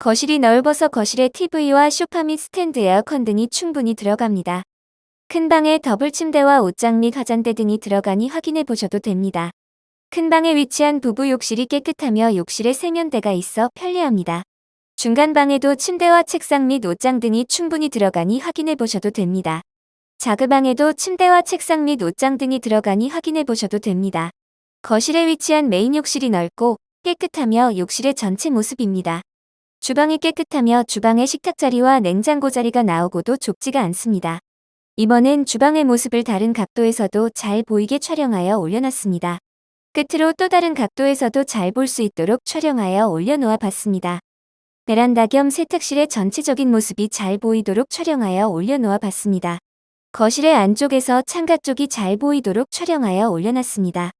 거실이 넓어서 거실에 TV와 소파 및 스탠드 에어컨 등이 충분히 들어갑니다. 큰 방에 더블 침대와 옷장 및 화장대 등이 들어가니 확인해 보셔도 됩니다. 큰 방에 위치한 부부 욕실이 깨끗하며 욕실에 세면대가 있어 편리합니다. 중간 방에도 침대와 책상 및 옷장 등이 충분히 들어가니 확인해 보셔도 됩니다. 작은 방에도 침대와 책상 및 옷장 등이 들어가니 확인해 보셔도 됩니다. 거실에 위치한 메인 욕실이 넓고 깨끗하며 욕실의 전체 모습입니다. 주방이 깨끗하며 주방에 식탁 자리와 냉장고 자리가 나오고도 좁지가 않습니다. 이번엔 주방의 모습을 다른 각도에서도 잘 보이게 촬영하여 올려놨습니다. 끝으로 또 다른 각도에서도 잘 볼 수 있도록 촬영하여 올려놓아 봤습니다. 베란다 겸 세탁실의 전체적인 모습이 잘 보이도록 촬영하여 올려놓아 봤습니다. 거실의 안쪽에서 창가 쪽이 잘 보이도록 촬영하여 올려놨습니다.